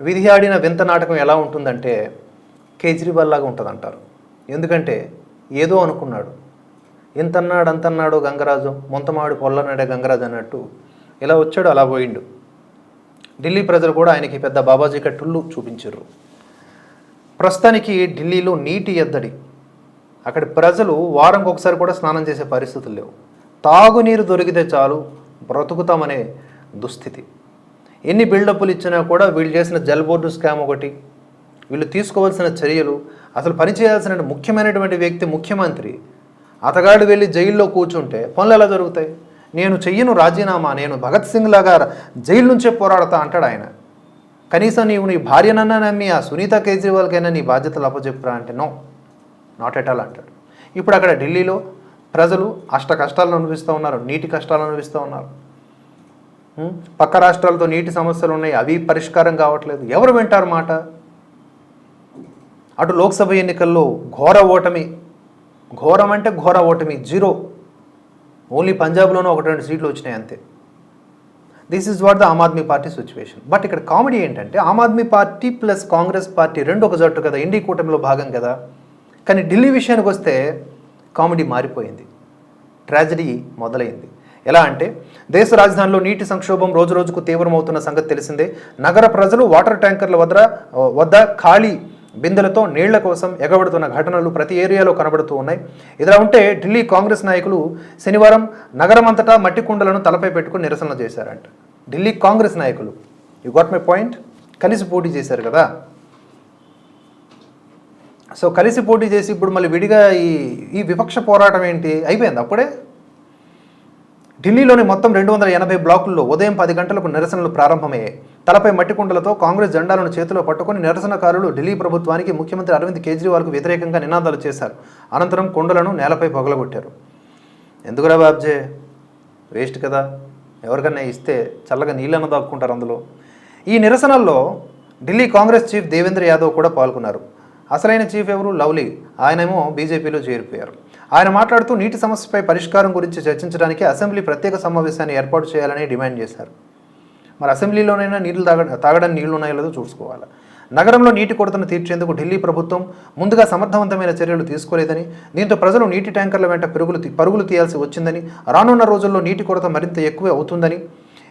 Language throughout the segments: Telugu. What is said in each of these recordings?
విధి ఆడిన వింత నాటకం ఎలా ఉంటుందంటే కేజ్రీవాల్ లాగా ఉంటుందంటారు. ఎందుకంటే ఏదో అనుకున్నాడు. ఇంతన్నాడు అంతన్నాడు గంగరాజు ముంతమాడు పొల్లనాడే గంగరాజు అన్నట్టు ఇలా వచ్చాడు అలా పోయిండు. ఢిల్లీ ప్రజలు కూడా ఆయనకి పెద్ద బాబాజీ కట్టుళ్ళు చూపించారు. ప్రస్తుతానికి ఢిల్లీలో నీటి ఎద్దడి. అక్కడ ప్రజలు వారంకి ఒకసారి కూడా స్నానం చేసే పరిస్థితులు లేవు. తాగునీరు దొరికితే చాలు బ్రతుకుతామనే దుస్థితి. ఎన్ని బిల్డప్లు ఇచ్చినా కూడా వీళ్ళు చేసిన జల్ బోర్డు స్కామ్ ఒకటి వీళ్ళు తీసుకోవాల్సిన చర్యలు అసలు పనిచేయాల్సిన ముఖ్యమైనటువంటి వ్యక్తి ముఖ్యమంత్రి అతగాడు వెళ్ళి జైల్లో కూర్చుంటే పనులు ఎలా జరుగుతాయి? నేను చెయ్యను రాజీనామా నేను భగత్ సింగ్ లాగా జైలు నుంచే పోరాడతా అంటాడు ఆయన. కనీసం నీవు నీ భార్యనన్నా నమ్మి ఆ సునీత కేజ్రీవాల్కైనా నీ బాధ్యతలు అప్పచెప్పురా అంటే నో నాట్ ఎట్ ఆల్ అంటాడు. ఇప్పుడు అక్కడ ఢిల్లీలో ప్రజలు అష్ట కష్టాలను అనుభవిస్తూ ఉన్నారు నీటి కష్టాలు అనుభవిస్తూ ఉన్నారు. పక్క రాష్ట్రాలతో నీటి సమస్యలు ఉన్నాయి అవి పరిష్కారం కావట్లేదు. ఎవరు వింటారు మాట? అటు లోక్సభ ఎన్నికల్లో ఘోర ఓటమి ఘోరం అంటే ఘోర ఓటమి జీరో. ఓన్లీ పంజాబ్లోనూ ఒకటి రెండు సీట్లు వచ్చినాయి అంతే. This is what the Aam Aadmi party situation but ఇక్కడ కామెడీ ఏంటంటే Aam Aadmi party plus Congress party రెండు ఒక జట్టు కదా ఇండి కూటమిలో భాగం కదా. కానీ ఢిల్లీ విషయానికి వస్తే కామెడీ మారిపోయింది. ట్రాజడీ మొదలైంది. ఎలా అంటే దేశ రాజధానిలో నీటి సంక్షోభం రోజు రోజుకు తీవ్రమవుతున్న సంగతి తెలిసిందే. నగర ప్రజలు వాటర్ ట్యాంకర్ల వద్ద వద్ద ఖాళీ బిందెలతో నీళ్ళ కోసం ఎగబడుతున్న ఘటనలు ప్రతి ఏరియాలో కనబడుతూ ఉన్నాయి. ఇదిలా ఉంటే ఢిల్లీ కాంగ్రెస్ నాయకులు శనివారం నగరం అంతటా మట్టి కుండలను తలపై పెట్టుకుని నిరసనలు చేశారంట. ఢిల్లీ కాంగ్రెస్ నాయకులు యు గాట్ మై పాయింట్ కలిసి పోటీ చేశారు కదా? సో కలిసి పోటీ చేసి ఇప్పుడు మళ్ళీ విడిగా ఈ ఈ విపక్ష పోరాటం ఏంటి? అయిపోయింది అప్పుడే? ఢిల్లీలోని మొత్తం రెండు వందల ఎనభై బ్లాకుల్లో ఉదయం పది గంటలకు నిరసనలు ప్రారంభమయ్యాయి. తలపై మట్టి కుండలతో కాంగ్రెస్ జెండాలను చేతిలో పట్టుకుని నిరసనకారులు ఢిల్లీ ప్రభుత్వానికి ముఖ్యమంత్రి అరవింద్ కేజ్రీవాల్కు వ్యతిరేకంగా నినాదాలు చేశారు. అనంతరం కుండలను నేలపై పగలగొట్టారు. ఎందుకురా బాబ్జే? వేస్ట్ కదా. ఎవరికన్నా ఇస్తే చల్లగా నీళ్ళను దాక్కుంటారు అందులో. ఈ నిరసనల్లో ఢిల్లీ కాంగ్రెస్ చీఫ్ దేవేంద్ర యాదవ్ కూడా పాల్గొన్నారు. అసలైన చీఫ్ ఎవరు? లవ్లీ. ఆయనేమో బీజేపీలో చేరిపోయారు. ఆయన మాట్లాడుతూ నీటి సమస్యపై పరిష్కారం గురించి చర్చించడానికి అసెంబ్లీ ప్రత్యేక సమావేశాన్ని ఏర్పాటు చేయాలని డిమాండ్ చేశారు. మరి అసెంబ్లీలోనైనా నీళ్ళు తాగ తాగడానికి నీళ్ళు ఉన్నాయో లేదో చూసుకోవాలి. నగరంలో నీటి కొరతను తీర్చేందుకు ఢిల్లీ ప్రభుత్వం ముందుగా సమర్థవంతమైన చర్యలు తీసుకోలేదని దీంతో ప్రజలు నీటి ట్యాంకర్ల వెంట పెరుగులు తీ- పరుగులు తీయాల్సి వచ్చిందని రానున్న రోజుల్లో నీటి కొరత మరింత ఎక్కువే అవుతుందని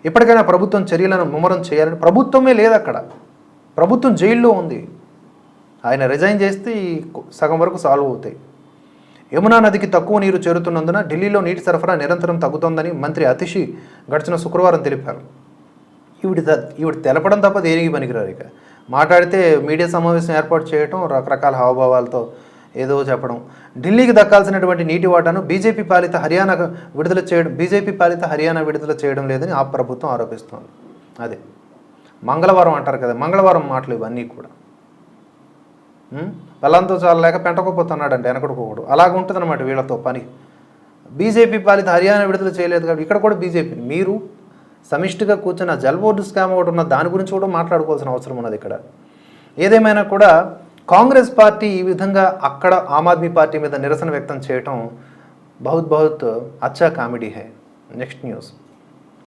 ఇప్పటికైనా ప్రభుత్వం చర్యలను ముమ్మరం చేయాలని ప్రభుత్వమే లేదు అక్కడ ప్రభుత్వం జైల్లో ఉంది. ఆయన రిజైన్ చేస్తే ఈ సగం వరకు సాల్వ్ అవుతాయి. యమునా నదికి తక్కువ నీరు చేరుతున్నందున ఢిల్లీలో నీటి సరఫరా నిరంతరం తగ్గుతోందని మంత్రి అతిషి గడిచిన శుక్రవారం తెలిపారు. ఈవిడ ఈవిడ తెలపడం తప్ప దేనికి పనికిరారు ఇక. మాట్లాడితే మీడియా సమావేశం ఏర్పాటు చేయటం రకరకాల హావభావాలతో ఏదో చెప్పడం. ఢిల్లీకి దక్కాల్సినటువంటి నీటి వాటాను బీజేపీ పాలిత హర్యానా విడుదల చేయడం బీజేపీ పాలిత హర్యానా విడుదల చేయడం లేదని ఆ ప్రభుత్వం ఆరోపిస్తోంది. అదే. మంగళవారం అంటారు కదా మంగళవారం మాటలు ఇవన్నీ కూడా. బలంతో చాలలేక పెంటకపోతున్నాడంటే వెనకడుకోకూడదు అలాగుంటుంది ఉంటుందన్నమాట వీళ్ళతో పని. బీజేపీ పాలిత హర్యానా విడుదల చేయలేదు కాబట్టి ఇక్కడ కూడా బీజేపీ మీరు సమిష్టిగా కూర్చున్న జల్ బోర్డు స్కామ్ ఒకటి ఉన్న దాని గురించి కూడా మాట్లాడుకోవాల్సిన అవసరం ఉన్నది ఇక్కడ. ఏదేమైనా కూడా కాంగ్రెస్ పార్టీ ఈ విధంగా అక్కడ ఆమ్ ఆద్మీ పార్టీ మీద నిరసన వ్యక్తం చేయటం బహుత్ బహుత్ అచ్చా కామెడీ హై. Next news.